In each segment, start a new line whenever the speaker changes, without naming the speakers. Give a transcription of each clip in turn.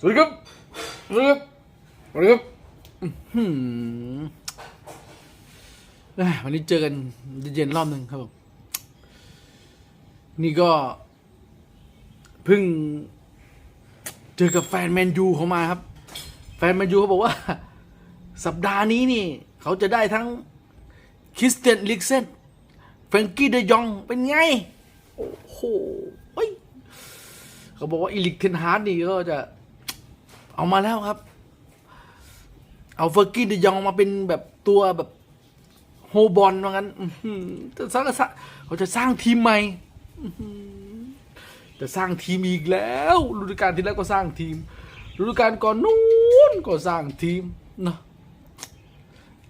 วัสดีครับสวัสดีครับสวัสดีครับวันนี้เจอกันเย็นๆรอบหนึ่งครับผมนี่ก็เพิ่ง เจอกับแฟนแมนยูเขามาครับ แฟนแมนยูเขาบอกว่า สัปดาห์นี้นี่ เขาจะได้ทั้งคริสเตียนลิกเซนแฟรงกี้เดยองเป็นไง โอ้โหเฮ้ยเขาบอกว่าอีลิกเทนฮาร์ดนี่ก็จะ เอามาแล้วครับ เอาเฟอร์กี้เดยองมาเป็นแบบตัวแบบโฮบอลว่างั้นจะสร้างเขาจะสร้างทีมใหม่จะสร้างทีมอีกแล้วฤดูกาลที่แล้วก็สร้างทีมฤดูกาลก่อนนู้นก็สร้างทีมเนาะ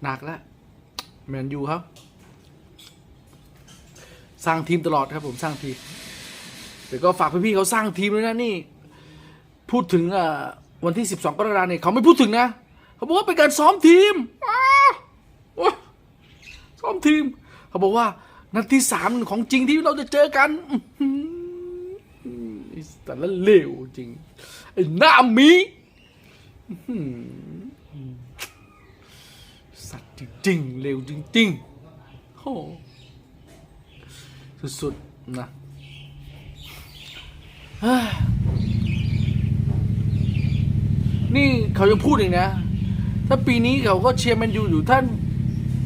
หนักแล้วแมนยูครับ สร้างทีมตลอดครับผมสร้างทีมเดี๋ยวก็ฝากพี่ๆเขาสร้างทีมด้วยนะนี่ พูดถึงอ่า วันที่ 12 กรกฎาคมเนี่ยเขาไม่พูดถึงนะ เขาบอกว่าเป็นการซ้อมทีมอ้าวโอ๊ยซ้อมทีม เขาบอกว่า นัดที่สามของจริงที่เราจะเจอกันอื้อหือไอ้แต่ละเลวจริง ไอ้หน้าหมีอื้อหือสัตว์จริงๆเลวจริงๆโอ้สุดๆนะเฮ้ย นี่เขายังพูดอีกนะ ถ้าปีนี้เขาก็เชียร์แมนยูอยู่ท่าน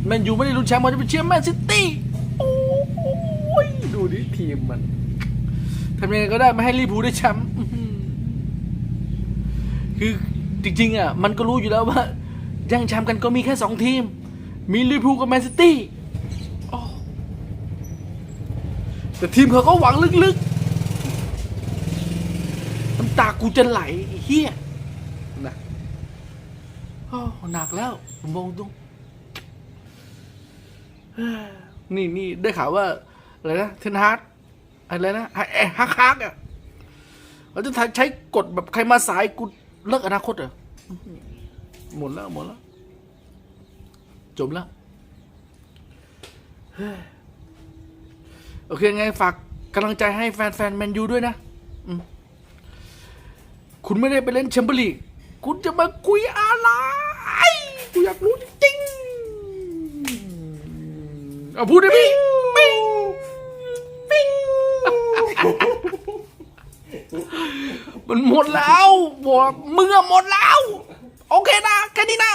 แมนยูไม่ได้ลุ้นแชมป์เขาจะไปเชียร์แมนซิตี้โอ้ยดูดิทีมมันทำยังไงก็ได้ไม่ให้ลิเวอร์พูลได้แชมป์คือจริงๆอะมันก็รู้อยู่แล้วว่าย่งแชมป์กันก็มีแค่สองทีม มีลิเวอร์พูลกับแมนซิตี้แต่ทีมเขาก็หวังลึกๆน้ำตากูจะไหลเฮีย อ้หนักแล้วผมมองตรงเฮ้ยนี่นี่ได้ข่าวว่าอะไรนะเทนฮาร์ดอะไรนะไอ้ฮักฮักอะเราจะใช้กฎแบบใครมาสายกูเลิกอนาคตเหรอหมดแล้วหมดแล้วจบแล้วโอเคไงฝากกำลังใจให้แฟนแฟนแมนยูด้วยนะ คุณไม่ได้ไปเล่นแชมเปี้ยนลีก คุณจะมาคุยอะไร กูอยากรู้จริงๆเอาพูดได้พี่ปิ้งปิ้งมันหมดแล้วบอกมึงอะหมดแล้ว โอเคนะ แค่นี้นะ